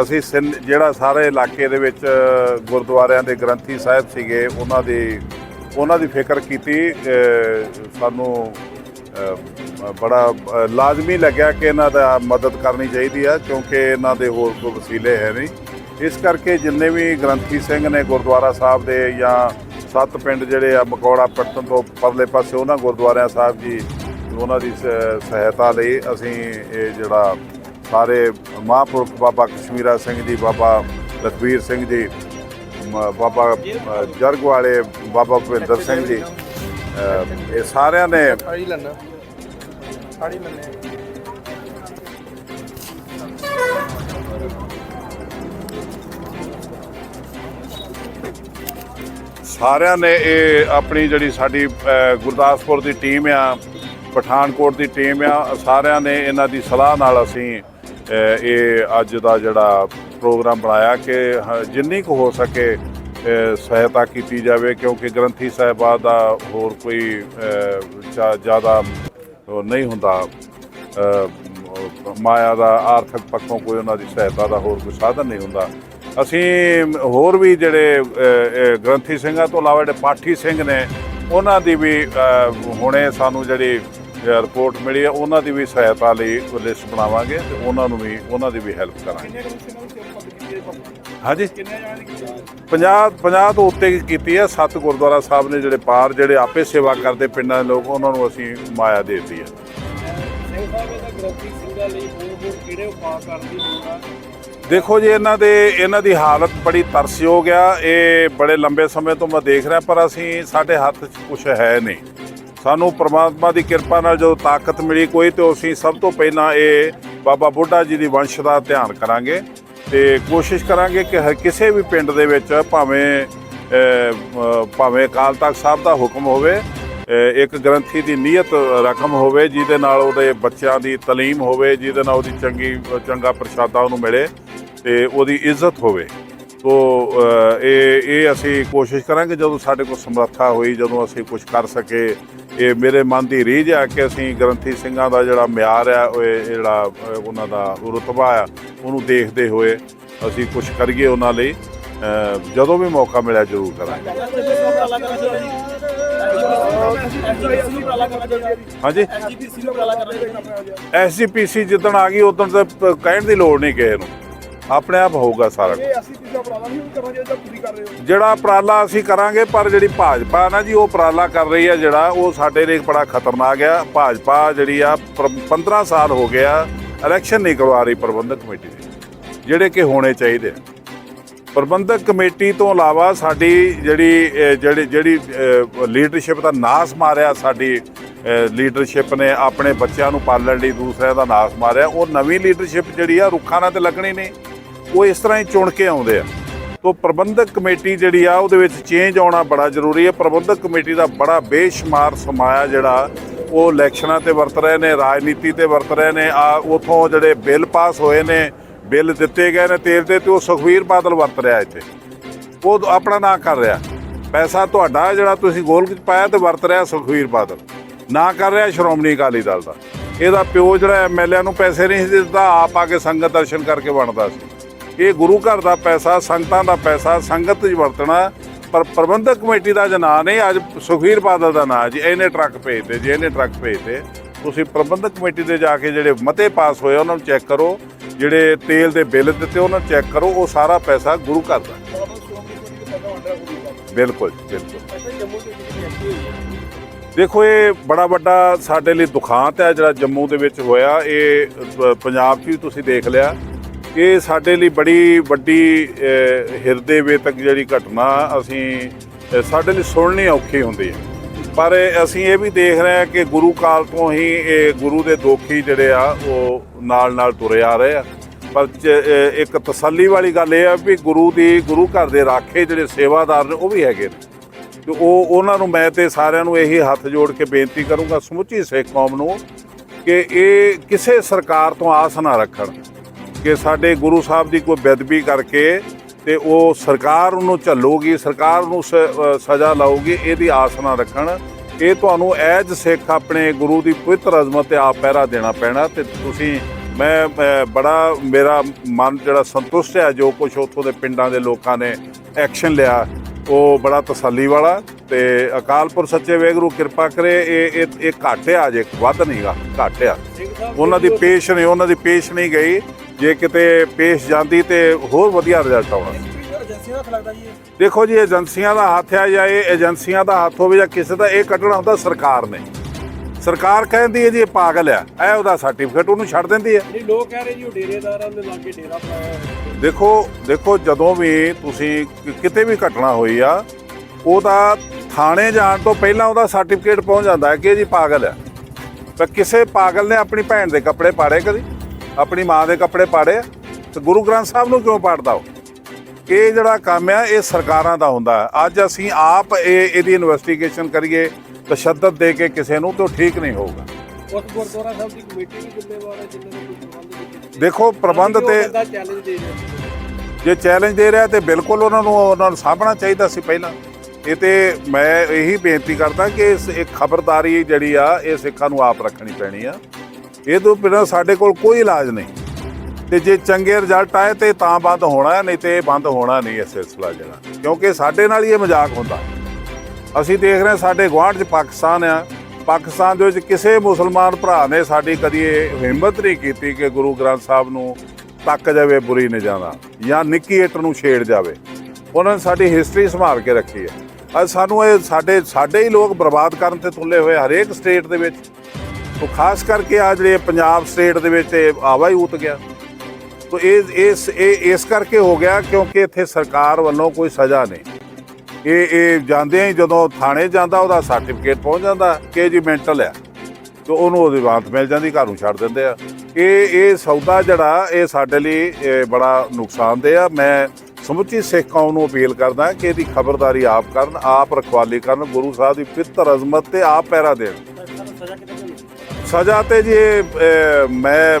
ਅਸੀਂ ਸਿੰਧ- ਜਿਹੜਾ ਸਾਰੇ ਇਲਾਕੇ ਦੇ ਵਿੱਚ ਗੁਰਦੁਆਰਿਆਂ ਦੇ ਗ੍ਰੰਥੀ ਸਾਹਿਬ ਸੀਗੇ, ਉਹਨਾਂ ਦੀ ਉਹਨਾਂ ਦੀ ਫਿਕਰ ਕੀਤੀ ਸਾਨੂੰ ਬੜਾ ਲਾਜ਼ਮੀ ਲੱਗਿਆ ਕਿ ਇਹਨਾਂ ਦਾ ਮਦਦ ਕਰਨੀ ਚਾਹੀਦੀ ਆ, ਕਿਉਂਕਿ ਇਹਨਾਂ ਦੇ ਹੋਰ ਕੋਈ ਵਸੀਲੇ ਹੈ ਨਹੀਂ। ਇਸ ਕਰਕੇ ਜਿੰਨੇ ਵੀ ਗ੍ਰੰਥੀ ਸਿੰਘ ਨੇ ਗੁਰਦੁਆਰਾ ਸਾਹਿਬ ਦੇ ਜਾਂ ਸੱਤ ਪਿੰਡ ਜਿਹੜੇ ਆ, ਮਕੌੜਾ ਪੱਟਣ ਤੋਂ ਪਰਲੇ ਪਾਸੇ, ਉਹਨਾਂ ਗੁਰਦੁਆਰਿਆਂ ਸਾਹਿਬ ਜੀ, ਉਹਨਾਂ ਦੀ ਸ- ਸਹਾਇਤਾ ਲਈ ਅਸੀਂ ਇਹ ਜਿਹੜਾ ਸਾਰੇ ਮਹਾਂਪੁਰਖ ਬਾਬਾ ਕਸ਼ਮੀਰਾ ਸਿੰਘ ਜੀ ਬਾਬਾ ਲਖਵੀਰ ਸਿੰਘ ਜੀ ਬਾਬਾ ਜਰਗ ਵਾਲੇ ਬਾਬਾ ਭੁਪਿੰਦਰ ਸਿੰਘ ਜੀ ਇਹ ਸਾਰਿਆਂ ਨੇ ਸਾੜੀ ਲੈਣਾ ਸਾੜੀ ਲੈਣੇ ਸਾਰਿਆਂ ਨੇ ਇਹ ਆਪਣੀ ਜਿਹੜੀ ਸਾਡੀ ਗੁਰਦਾਸਪੁਰ ਦੀ ਟੀਮ ਆ ਪਠਾਨਕੋਟ ਦੀ ਟੀਮ ਆ ਸਾਰਿਆਂ ਨੇ ਇਹਨਾਂ ਦੀ ਸਲਾਹ ਨਾਲ ਅਸੀਂ ਇਹ ਅੱਜ ਦਾ ਜਿਹੜਾ ਪ੍ਰੋਗਰਾਮ ਬਣਾਇਆ ਕਿ ਜਿੰਨੀ ਕੁ ਹੋ ਸਕੇ ਸਹਾਇਤਾ ਕੀਤੀ ਜਾਵੇ, ਕਿਉਂਕਿ ਗ੍ਰੰਥੀ ਸਾਹਿਬਾ ਦਾ ਹੋਰ ਕੋਈ ਜ਼ਿਆਦਾ ਨਹੀਂ ਹੁੰਦਾ। ਮਾਇਆ ਦਾ, ਆਰਥਿਕ ਪੱਖੋਂ ਕੋਈ ਉਹਨਾਂ ਦੀ ਸਹਾਇਤਾ ਦਾ ਹੋਰ ਕੋਈ ਸਾਧਨ ਨਹੀਂ ਹੁੰਦਾ। ਅਸੀਂ ਹੋਰ ਵੀ ਜਿਹੜੇ ਗ੍ਰੰਥੀ ਸਿੰਘਾਂ ਤੋਂ ਇਲਾਵਾ ਜਿਹੜੇ ਪਾਠੀ ਸਿੰਘ ਨੇ, ਉਹਨਾਂ ਦੀ ਵੀ ਹੁਣੇ ਸਾਨੂੰ ਜਿਹੜੀ ਰਿਪੋਰਟ ਮਿਲੀ ਹੈ ਉਹਨਾਂ ਦੀ ਵੀ ਸਹਾਇਤਾ ਲਈ ਲਿਸਟ ਬਣਾਵਾਂਗੇ ਤੇ ਉਹਨਾਂ ਨੂੰ ਵੀ ਉਹਨਾਂ ਦੀ ਵੀ ਹੈਲਪ ਕਰਾਂਗੇ। ਹਾਂਜੀ। 50 50 ਤੋਂ ਉੱਤੇ ਕੀਤੀ ਹੈ ਸੱਤ ਗੁਰਦੁਆਰਾ ਸਾਹਿਬ ਨੇ ਜਿਹੜੇ ਪਾਰ ਜਿਹੜੇ ਆਪੇ ਸੇਵਾ ਕਰਦੇ ਪਿੰਡਾਂ ਦੇ ਲੋਕ ਉਹਨਾਂ ਨੂੰ ਅਸੀਂ ਮਾਇਆ ਦੇ ਦਿੱਤੀ ਹੈ। ਦੇਖੋ ਜੀ ਇਹਨਾਂ ਦੇ ਇਹਨਾਂ ਦੀ ਹਾਲਤ ਬੜੀ ਤਰਸਯੋਗ ਆ। ਇਹ ਬੜੇ ਲੰਬੇ ਸਮੇਂ ਤੋਂ ਮੈਂ ਦੇਖ ਰਿਹਾ ਪਰ ਅਸੀਂ ਸਾਡੇ ਹੱਥ 'ਚ ਕੁਝ ਹੈ ਨਹੀਂ। ਸਾਨੂੰ ਪ੍ਰਮਾਤਮਾ ਦੀ ਕਿਰਪਾ ਨਾਲ ਜਦੋਂ ਤਾਕਤ ਮਿਲੀ ਕੋਈ, ਤੇ ਅਸੀਂ ਸਭ ਤੋਂ ਪਹਿਲਾਂ ਇਹ ਬਾਬਾ ਬੁੱਢਾ ਜੀ ਦੀ ਵੰਸ਼ ਦਾ ਧਿਆਨ ਕਰਾਂਗੇ ਤੇ ਕੋਸ਼ਿਸ਼ ਕਰਾਂਗੇ ਕਿ ਹਰ ਕਿਸੇ ਵੀ ਪਿੰਡ ਦੇ ਵਿੱਚ ਭਾਵੇਂ ਭਾਵੇਂ ਅਕਾਲ ਤਖਤ ਸਾਹਿਬ ਦਾ ਹੁਕਮ ਹੋਵੇ ਇੱਕ ਗ੍ਰੰਥੀ ਦੀ ਨੀਅਤ ਰਕਮ ਹੋਵੇ, ਜਿਹਦੇ ਨਾਲ ਉਹਦੇ ਬੱਚਿਆਂ ਦੀ ਤਾਲੀਮ ਹੋਵੇ, ਜਿਹਦੇ ਨਾਲ ਉਹਦੀ ਚੰਗੀ, ਚੰਗਾ ਪ੍ਰਸ਼ਾਦਾ ਉਹਨੂੰ ਮਿਲੇ ਤੇ ਉਹਦੀ ਇੱਜ਼ਤ ਹੋਵੇ। ਅ, ਇਹ ਇਹ ਅਸੀਂ ਕੋਸ਼ਿਸ਼ ਕਰਾਂਗੇ ਜਦੋਂ ਸਾਡੇ ਕੋਲ ਸਮਰੱਥਾ ਹੋਈ ਜਦੋਂ ਅਸੀਂ ਕੁਝ ਕਰ ਸਕੇ। ਇਹ ਮੇਰੇ ਮਨ ਦੀ ਰੀਝ ਆ ਕਿ ਅਸੀਂ ਗ੍ਰੰਥੀ ਸਿੰਘਾਂ ਦਾ ਜਿਹੜਾ ਮਿਆਰ ਆ ਉਹ ਜਿਹੜਾ ਉਹਨਾਂ ਦਾ ਰੁਤਬਾ ਆ ਉਹਨੂੰ ਦੇਖਦੇ ਹੋਏ ਅਸੀਂ ਕੁਝ ਕਰੀਏ ਉਹਨਾਂ ਲਈ। ਜਦੋਂ ਵੀ ਮੌਕਾ ਮਿਲਿਆ ਜ਼ਰੂਰ ਕਰਾਂਗੇ। ਹਾਂਜੀ? ਐਸਜੀਪੀਸੀ ਜਿੱਦਣ ਆ ਗਈ ਉਦੋਂ ਤੇ ਕਹਿਣ ਦੀ ਲੋੜ ਨਹੀਂ ਕਿਸੇ ਨੂੰ। ਆਪਣੇ ਆਪ ਹੋਊਗਾ ਸਾਰਾ ਕੁਝ। ਇਹ ਅਸੀਂ ਪਿਛਲਾ ਉਪਰਾਲਾ ਨਹੀਂ ਕਰਨਾ ਜਿਹੜਾ ਤੁਸੀਂ ਕਰ ਰਹੇ ਹੋ ਜਿਹੜਾ ਉਪਰਾਲਾ ਅਸੀਂ ਕਰਾਂਗੇ ਪਰ ਜਿਹੜੀ ਭਾਜਪਾ ਨਾ ਜੀ ਉਹ ਉਪਰਾਲਾ ਕਰ ਰਹੀ ਹੈ ਜਿਹੜਾ ਉਹ ਸਾਡੇ ਲਈ ਬੜਾ ਖਤਰਨਾਕ ਆ ਭਾਜਪਾ ਜਿਹੜੀ ਆ ਪਰ- 15 ਸਾਲ ਹੋ ਗਿਆ ਇਲੈਕਸ਼ਨ ਨਹੀਂ ਕਰਵਾ ਰਹੀ ਪ੍ਰਬੰਧਕ ਕਮੇਟੀ ਦੀ ਜਿਹੜੇ ਕਿ ਹੋਣੇ ਚਾਹੀਦੇ ਆ। ਪ੍ਰਬੰਧਕ ਕਮੇਟੀ ਤੋਂ ਇਲਾਵਾ ਸਾਡੀ ਜਿਹੜੀ ਅਹ, ਜਿਹੜੀ ਜਿਹੜੀ ਲੀਡਰਸ਼ਿਪ ਦਾ ਨਾਸ ਮਾਰਿਆ ਸਾਡੀ ਲੀਡਰਸ਼ਿਪ ਨੇ ਆਪਣੇ ਬੱਚਿਆਂ ਨੂੰ ਪਾਲਣ ਲਈ ਦੂਸਰਿਆਂ ਦਾ ਨਾਸ ਮਾਰਿਆ ਉਹ ਨਵੀਂ ਲੀਡਰਸ਼ਿਪ ਜਿਹੜੀ ਆ ਰੁੱਖਾਂ ਨਾਲ ਤੇ ਲੱਗਣੀ ਨਹੀਂ ਉਹ ਇਸ ਤਰ੍ਹਾਂ ਹੀ ਚੁਣ ਕੇ ਆਉਂਦੇ ਆ। ਤੋ ਪ੍ਰਬੰਧਕ ਕਮੇਟੀ ਜਿਹੜੀ ਆ, ਉਹਦੇ ਵਿੱਚ ਚੇਂਜ ਆਉਣਾ ਬੜਾ ਜ਼ਰੂਰੀ ਹੈ ਪ੍ਰਬੰਧਕ ਕਮੇਟੀ ਦਾ ਬੜਾ ਬੇਸ਼ੁਮਾਰ ਸਮਾਇਆ ਜਿਹੜਾ, ਉਹ ਇਲੈਕਸ਼ਨਾਂ ਤੇ ਵਰਤ ਰਹੇ ਨੇ, ਰਾਜਨੀਤੀ ਤੇ ਵਰਤ ਰਹੇ ਨੇ। ਆ, ਉਥੋਂ ਜਿਹੜੇ ਬਿੱਲ ਪਾਸ ਹੋਏ ਨੇ, ਬਿੱਲ ਦਿੱਤੇ ਗਏ ਨੇ ਤੇਲ ਤੇ ਤੇ ਉਹ ਸੁਖਵੀਰ ਬਾਦਲ ਵਰਤ ਰਿਹਾ ਇੱਥੇ। ਉਹ ਆਪਣਾ ਨਾ ਕਰ ਰਿਹਾ। ਪੈਸਾ ਤੁਹਾਡਾ ਜਿਹੜਾ ਤੁਸੀਂ ਗੋਲਕ ਚ ਪਾਇਆ ਤੇ ਵਰਤ ਰਿਹਾ ਸੁਖਵੀਰ ਬਾਦਲ। ਨਾ ਕਰ ਰਿਹਾ ਸ਼੍ਰੋਮਣੀ ਅਕਾਲੀ ਦਲ ਦਾ। ਇਹਦਾ ਪਿਓ ਜਿਹੜਾ ਐਮਐਲਏ ਨੂੰ ਪੈਸੇ ਨਹੀਂ ਸੀ ਦਿੰਦਾ ਆਪ ਆ ਕੇ ਸੰਗਤ ਦਰਸ਼ਨ ਕਰਕੇ ਵੰਡਦਾ ਸੀ। ਇਹ ਗੁਰੂ ਘਰ ਦਾ ਪੈਸਾ, ਸੰਗਤਾਂ ਦਾ ਪੈਸਾ, ਸੰਗਤ 'ਚ ਵਰਤਣਾ, ਪਰ ਪ੍ਰਬੰਧਕ ਕਮੇਟੀ ਦਾ ਨਾਂ ਨਹੀਂ ਅੱਜ ਸੁਖਵੀਰ ਬਾਦਲ ਦਾ ਨਾਂ ਜੀ, ਇਹਨੇ ਟਰੱਕ ਭੇਜਦੇ ਜੀ, ਇਹਨੇ ਟਰੱਕ ਭੇਜਦੇ ਤੁਸੀਂ ਪ੍ਰਬੰਧਕ ਕਮੇਟੀ ਦੇ ਜਾ ਕੇ ਜਿਹੜੇ ਮਤੇ ਪਾਸ ਹੋਏ ਉਹਨਾਂ ਨੂੰ ਚੈੱਕ ਕਰੋ, ਜਿਹੜੇ ਤੇਲ ਦੇ ਬਿੱਲ ਦਿੱਤੇ, ਉਹਨਾਂ ਨੂੰ ਚੈੱਕ ਕਰੋ, ਉਹ ਸਾਰਾ ਪੈਸਾ ਗੁਰੂ ਘਰ ਦਾ। ਬਿਲਕੁਲ ਬਿਲਕੁਲ। ਦੇਖੋ, ਇਹ ਬੜਾ ਵੱਡਾ ਸਾਡੇ ਲਈ ਦੁਖਾਂਤ ਹੈ, ਜਿਹੜਾ ਜੰਮੂ ਦੇ ਵਿੱਚ ਹੋਇਆ। ਇਹ ਪੰਜਾਬ 'ਚ ਵੀ ਤੁਸੀਂ ਦੇਖ ਲਿਆ। ਇਹ ਸਾਡੇ ਲਈ ਬੜੀ ਵੱਡੀ ਅ, ਹਿਰਦੇ ਵੇਤਕ ਜਿਹੜੀ ਘਟਨਾ ਅਸੀਂ ਸਾਡੇ ਲਈ ਸੁਣਨੀ ਔਖੀ ਹੁੰਦੀ ਹੈ। ਪਰ ਅਸੀਂ ਇਹ ਵੀ ਦੇਖ ਰਹੇ ਹਾਂ ਕਿ ਗੁਰੂ ਕਾਲ ਤੋਂ ਹੀ ਇਹ ਗੁਰੂ ਦੇ ਦੋਖੀ ਜਿਹੜੇ ਆ ਉਹ ਨਾਲ ਨਾਲ ਤੁਰੇ ਆ ਰਹੇ ਆ। ਪਰ ਚ- ਇੱਕ ਤਸੱਲੀ ਵਾਲੀ ਗੱਲ ਇਹ ਆ ਵੀ ਗੁਰੂ ਦੀ ਗੁਰੂ ਘਰ ਦੇ ਰਾਖੇ ਜਿਹੜੇ ਸੇਵਾਦਾਰ ਨੇ ਉਹ ਵੀ ਹੈਗੇ ਨੇ। ਤੇ ਉਹ ਉਹਨਾਂ ਨੂੰ ਮੈਂ ਤੇ ਸਾਰਿਆਂ ਨੂੰ ਇਹੀ ਹੱਥ ਜੋੜ ਕੇ ਬੇਨਤੀ ਕਰੂੰਗਾ ਸਮੁੱਚੀ ਸਿੱਖ ਕੌਮ ਨੂੰ ਕਿ ਇਹ ਕਿਸੇ ਸਰਕਾਰ ਤੋਂ ਆਸ ਨਾ ਰੱਖਣ। ਕਿ ਸਾਡੇ ਗੁਰੂ ਸਾਹਿਬ ਦੀ ਕੋਈ ਬੇਦਬੀ ਕਰਕੇ ਤੇ ਉਹ ਸਰਕਾਰ ਉਹਨੂੰ ਝੱਲੂਗੀ, ਸਰਕਾਰ ਨੂੰ ਸ- ਸਜ਼ਾ ਲਾਊਗੀ, ਇਹਦੀ ਆਸ ਨਾ ਰੱਖਣ। ਇਹ ਤੁਹਾਨੂੰ ਐਜ ਸਿੱਖ ਆਪਣੇ ਗੁਰੂ ਦੀ ਪਵਿੱਤਰ ਅਜ਼ਮਤ ਤੇ ਆਪ ਪਹਿਰਾ ਦੇਣਾ ਪੈਣਾ ਤੇ ਤੁਸੀਂ, ਮੈਂ ਬੜਾ, ਮੇਰਾ ਮਨ ਜਿਹੜਾ ਸੰਤੁਸ਼ਟ ਹੈ, ਜੋ ਕੁਝ ਉੱਥੋਂ ਦੇ ਪਿੰਡਾਂ ਦੇ ਲੋਕਾਂ ਨੇ ਐਕਸ਼ਨ ਲਿਆ, ਉਹ ਬੜਾ ਤਸੱਲੀ ਵਾਲਾ ਤੇ ਅਕਾਲਪੁਰ ਸੱਚੇ ਵੇਗਰੂ ਕਿਰਪਾ ਕਰੇ, ਇਹ ਇਹ ਇਹ ਘੱਟ ਆ ਜੇ ਵੱਧ ਨਹੀਂਗਾ ਘੱਟ ਆ ਉਹਨਾਂ ਦੀ ਪੇਸ਼ ਨਹੀਂ, ਉਹਨਾਂ ਦੀ ਪੇਸ਼ ਨਹੀਂ ਗਈ। ਜੇ ਕਿਤੇ ਪੇਸ਼ ਜਾਂਦੀ ਤੇ ਹੋਰ ਵਧੀਆ ਰਿਜ਼ਲਟ ਆਉਣਾ। ਏਜੰਸੀਆਂ ਦਾ ਲੱਗਦਾ ਜੀ ਦੇਖੋ ਜੀ ਏਜੰਸੀਆਂ ਦਾ ਹੱਥ ਆ ਜਾਂ ਇਹ ਏਜੰਸੀਆਂ ਦਾ ਹੱਥ ਹੋਵੇ ਜਾਂ ਕਿਸੇ ਦਾ ਇਹ ਕੱਢਣਾ ਹੁੰਦਾ ਸਰਕਾਰ ਨੇ। ਸਰਕਾਰ ਕਹਿੰਦੀ ਹੈ ਜੀ ਇਹ ਪਾਗਲ ਆ ਇਹ ਉਹਦਾ ਸਰਟੀਫਿਕੇਟ ਉਹਨੂੰ ਛੱਡ ਦਿੰਦੀ ਹੈ। ਨਹੀਂ ਲੋਕ ਕਹਿ ਰਹੇ ਜੀ ਉਹ ਡੇਰੇਦਾਰਾਂ ਦੇ ਲਾਗੇ ਡੇਰਾ ਪਾਇਆ। ਦੇਖੋ ਦੇਖੋ ਜਦੋਂ ਵੀ ਤੁਸੀਂ ਕਿਤੇ ਵੀ ਘਟਨਾ ਹੋਈ ਆ ਉਹਦਾ ਥਾਣੇ ਜਾਣ ਤੋਂ ਪਹਿਲਾਂ ਉਹਦਾ ਸਰਟੀਫਿਕੇਟ ਪਹੁੰਚ ਜਾਂਦਾ ਹੈ ਕਿ ਇਹ ਜੀ ਪਾਗਲ ਆ ਪਰ ਕਿਸੇ ਪਾਗਲ ਨੇ ਆਪਣੀ ਭੈਣ ਦੇ ਕੱਪੜੇ ਪਾੜੇ ਕਦੀ? ਆਪਣੀ ਮਾਂ ਦੇ ਕੱਪੜੇ ਪਾੜੇ? ਤੇ ਗੁਰੂ ਗ੍ਰੰਥ ਸਾਹਿਬ ਨੂੰ ਕਿਉਂ ਪਾੜਦਾ ਉਹ? ਇਹ ਜਿਹੜਾ ਕੰਮ ਆ ਇਹ ਸਰਕਾਰਾਂ ਦਾ ਹੁੰਦਾ ਹੈ। ਅੱਜ ਅਸੀਂ ਆਪ ਇਹ ਇਹਦੀ ਇਨਵੈਸਟੀਗੇਸ਼ਨ ਕਰੀਏ ਤਸ਼ੱਦਦ ਦੇ ਕੇ ਕਿਸੇ ਨੂੰ ਤਾਂ ਠੀਕ ਨਹੀਂ ਹੋਊਗਾ। ਉਸ ਗੁਰਦੁਆਰਾ ਸਾਹਿਬ ਦੀ ਕਮੇਟੀ ਵੀ ਜ਼ਿੰਮੇਵਾਰ ਹੈ ਜਿਨ੍ਹਾਂ ਨੇ ਕੋਈ ਪ੍ਰਬੰਧ ਨਹੀਂ ਕੀਤੇ ਦੇਖੋ ਪ੍ਰਬੰਧ ਤੇ ਜੇ ਚੈਲੰਜ ਦੇ ਰਿਹਾ ਤੇ ਬਿਲਕੁਲ ਉਹਨਾਂ ਨੂੰ ਉਹਨਾਂ ਨੂੰ ਸਾਂਭਣਾ ਚਾਹੀਦਾ ਸੀ ਪਹਿਲਾਂ। ਇਹ ਤੇ ਮੈਂ ਇਹੀ ਬੇਨਤੀ ਕਰਦਾ ਕਿ ਇਸ ਇੱਕ ਖਬਰਦਾਰੀ ਜਿਹੜੀ ਆ ਇਹ ਸਿੱਖਾਂ ਨੂੰ ਆਪ ਰੱਖਣੀ ਪੈਣੀ ਆ। ਇਹ ਤੋਂ ਬਿਨਾਂ ਸਾਡੇ ਕੋਲ ਕੋਈ ਇਲਾਜ ਨਹੀਂ। ਤੇ ਜੇ ਚੰਗੇ ਰਿਜ਼ਲਟ ਆਏ ਤੇ ਤਾਂ ਬੰਦ ਹੋਣਾ ਨਹੀਂ ਤੇ ਇਹ ਬੰਦ ਹੋਣਾ ਨਹੀਂ ਇਹ ਸਿਲਸਿਲਾ ਜਿਹੜਾ। ਕਿਉਂਕਿ ਸਾਡੇ ਨਾਲ ਹੀ ਇਹ ਮਜ਼ਾਕ ਹੁੰਦਾ। ਅਸੀਂ ਦੇਖ ਰਹੇ ਹਾਂ ਸਾਡੇ ਗੁਆਂਢ 'ਚ ਪਾਕਿਸਤਾਨ ਆ। ਪਾਕਿਸਤਾਨ ਦੇ ਵਿੱਚ ਕਿਸੇ ਮੁਸਲਮਾਨ ਭਰਾ ਨੇ ਸਾਡੀ ਕਦੀ ਇਹ ਹਿੰਮਤ ਨਹੀਂ ਕੀਤੀ ਕਿ ਗੁਰੂ ਗ੍ਰੰਥ ਸਾਹਿਬ ਨੂੰ ਤੱਕ ਜਾਵੇ, ਬੁਰੀ ਨਿਗਾਹ ਨਾਲ ਜਾਂ ਨਿੱਕੀ ਇੱਟ ਨੂੰ ਛੇੜ ਜਾਵੇ। ਉਹਨਾਂ ਨੇ ਸਾਡੀ ਹਿਸਟਰੀ ਸੰਭਾਲ ਕੇ ਰੱਖੀ ਹੈ। ਅੱਜ ਸਾਨੂੰ ਇਹ ਸਾਡੇ ਸਾਡੇ ਹੀ ਲੋਕ ਬਰਬਾਦ ਕਰਨ ਤੇ ਤੁਲੇ ਹੋਏ ਹਰੇਕ ਸਟੇਟ ਦੇ ਵਿੱਚ। ਤੋਂ ਖਾਸ ਕਰਕੇ ਆ ਜਿਹੜੇ ਪੰਜਾਬ ਸਟੇਟ ਦੇ ਵਿੱਚ ਇਹ ਆਵਾ ਹੀ ਉਤ ਗਿਆ। ਤੋ ਇਹ, ਇਸ ਇਹ, ਇਸ ਕਰਕੇ ਹੋ ਗਿਆ ਕਿਉਂਕਿ ਇੱਥੇ ਸਰਕਾਰ ਵੱਲੋਂ ਕੋਈ ਸਜ਼ਾ ਨਹੀਂ। ਇਹ ਇਹ ਜਾਂਦੇ ਹੀ ਜਦੋਂ ਥਾਣੇ ਜਾਂਦਾ ਉਹਦਾ ਸਰਟੀਫਿਕੇਟ ਪਹੁੰਚ ਜਾਂਦਾ ਕਿ ਜੀ ਮੈਂਟਲ ਆ ਤੇ ਉਹਨੂੰ ਉਹਦੀ ਬਾਤ ਮਿਲ ਜਾਂਦੀ, ਘਰ ਨੂੰ ਛੱਡ ਦਿੰਦੇ ਆ। ਇਹ ਇਹ ਸੌਦਾ ਜਿਹੜਾ, ਇਹ ਸਾਡੇ ਲਈ ਬੜਾ ਨੁਕਸਾਨਦੇਹ ਆ। ਮੈਂ ਸਮੁੱਚੀ ਸਿੱਖ ਕੌਮ ਨੂੰ ਅਪੀਲ ਕਰਦਾ ਕਿ ਇਹਦੀ ਖਬਰਦਾਰੀ ਆਪ ਕਰਨ, ਆਪ ਰਖਵਾਲੀ ਕਰਨ, ਗੁਰੂ ਸਾਹਿਬ ਦੀ ਪਿੱਤਰ ਅਜ਼ਮਤ ਤੇ ਆਪ ਪਹਿਰਾ ਦੇਣ। ਸਜ਼ਾ ਕਿਤੇ ਨਹੀਂ ਤੇ ਜੀ ਮੈਂ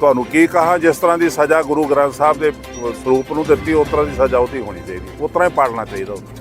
ਤੁਹਾਨੂੰ ਕੀ ਕਹਾ, ਜਿਸ ਤਰ੍ਹਾਂ ਦੀ ਸਜ਼ਾ ਗੁਰੂ ਗ੍ਰੰਥ ਸਾਹਿਬ ਦੇ ਸਰੂਪ ਨੂੰ ਦਿੱਤੀ, ਉਸ ਤਰ੍ਹਾਂ ਦੀ ਸਜ਼ਾ ਉਹਦੀ ਹੋਣੀ ਚਾਹੀਦੀ, ਉਸ ਤਰ੍ਹਾਂ ਹੀ ਪਾਲਣਾ ਚਾਹੀਦਾ ਉਹਨੂੰ।